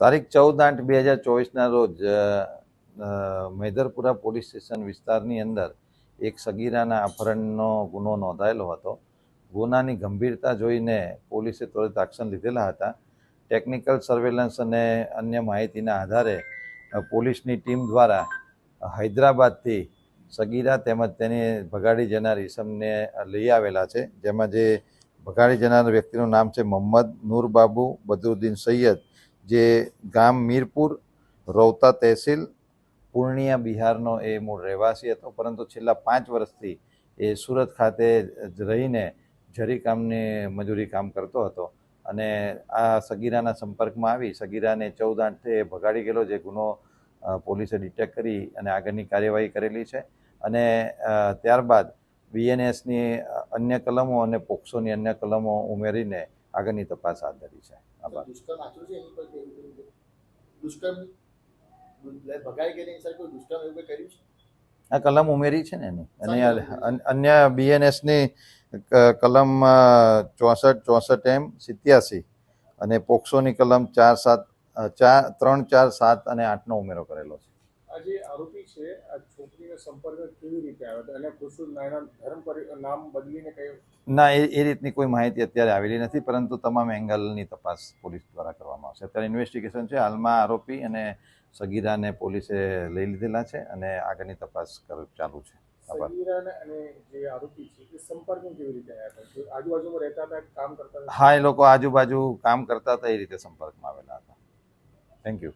તારીખ ચૌદ આઠ બે હજાર ચોવીસના રોજ મૈદરપુરા પોલીસ સ્ટેશન વિસ્તારની અંદર એક સગીરાના અપહરણનો ગુનો નોંધાયેલો હતો. ગુનાની ગંભીરતા જોઈને પોલીસે ત્વરિત એક્શન લીધેલા હતા. ટેકનિકલ સર્વેલન્સ અને અન્ય માહિતીના આધારે પોલીસની ટીમ દ્વારા હૈદરાબાદથી સગીરા તેમજ તેને ભગાડી જનાર ઈસમને લઈ આવેલા છે, જેમાં જે ભગાડી જનાર વ્યક્તિનું નામ છે મોહમ્મદ નૂરબાબુ બદરુદ્દીન સૈયદ, જે ગામ મીરપુર, રૌતા તહેસીલ, પૂર્ણિયા બિહારનો એ મૂળ રહેવાસી હતો, પરંતુ છેલ્લા પાંચ વર્ષથી એ સુરત ખાતે જ રહીને જરી કામની મજૂરી કામ કરતો હતો. અને આ સગીરાના સંપર્કમાં આવી, સગીરાને ચૌદ આઠે ભગાડી ગયેલો, જે ગુનો પોલીસે ડિટેક્ટ કરી અને આગળની કાર્યવાહી કરેલી છે. અને ત્યારબાદ બીએનએસની અન્ય કલમો અને પોક્સોની અન્ય કલમો ઉમેરીને આગળની તપાસ હાથ ધરી છે. આભાર. આ કલમ ઉમેરી છે ને એની? અને અન્ય બીએનએસની કલમ ચોસઠ ચોસઠ એમ સિત્યાસી અને પોક્સોની કલમ ચાર સાત ચાર ત્રણ ચાર સાત અને આઠનો ઉમેરો કરેલો છે. આ જે આરોપી છે આ સંપર્કમાં કેવી રીતે આવ્યો હતો એને કુશું નાના ધર્મ નામ બદલીને કયું ના એ એ રીતની કોઈ માહિતી અત્યારે આવેલી નથી પરંતુ તમામ એંગલની તપાસ પોલીસ દ્વારા કરવામાં આવશે. અત્યારે ઇન્વેસ્ટિગેશન છે હાલમાં આરોપી અને સગીરાને પોલીસે લઈ લીધેલા છે અને આગળની તપાસ ચાલુ છે. અને જે આરોપી છે એ કેવી રીતે આવ્યા હતા? આજુબાજુમાં રહેતા હતા કામ કરતા હા એ લોકો આજુબાજુ કામ કરતા હતા એ રીતે સંપર્કમાં આવેલા હતા. Thank you